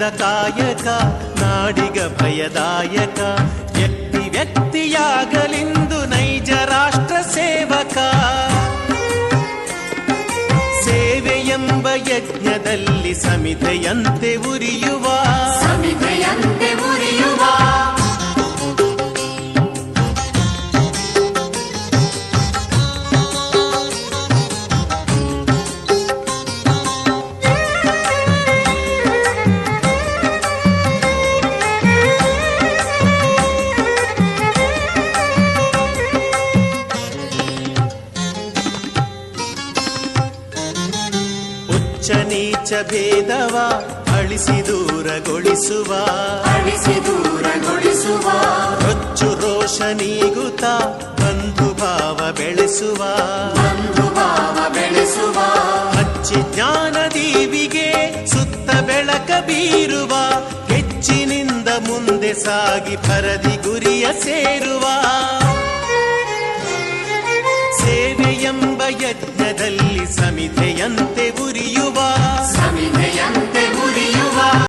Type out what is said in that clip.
ಕಾಯಕ ನಾಡಿಗ ಭಯದಾಯಕ ವ್ಯಕ್ತಿ ವ್ಯಕ್ತಿಯಾಗಲಿಂದು ನೈಜ ರಾಷ್ಟ್ರ ಸೇವಕ. ಸೇವೆಯೆಂಬ ಯಜ್ಞದಲ್ಲಿ ಸಮಿತೆಯಂತೆ ಉರಿಯುವ ಉಚ್ಚ ನೀಚ ಭೇದವ ಅಳಿಸಿ ದೂರಗೊಳಿಸುವ. ಅಳಿಸಿ ದೂರಗೊಳಿಸುವ. ಹೊಚ್ಚು ರೋಷ ನೀಗುತ್ತ ಬಂಧು ಭಾವ ಬೆಳೆಸುವ. ಬಂಧು ಭಾವ ಬೆಳೆಸುವ. ಹಚ್ಚಿ ಜ್ಞಾನ ದೀವಿಗೆ ಸುತ್ತ ಬೆಳಕ ಬೀರುವ. ಹೆಚ್ಚಿನಿಂದ ಮುಂದೆ ಸಾಗಿ ಪರದಿ ಗುರಿಯ ಸೇರುವ. ಸೇವೆಯೆಂಬ ಯಜ್ಞದಲ್ಲಿ ಸಮಿತೆಯಂತೆ ಉರಿಯುವ.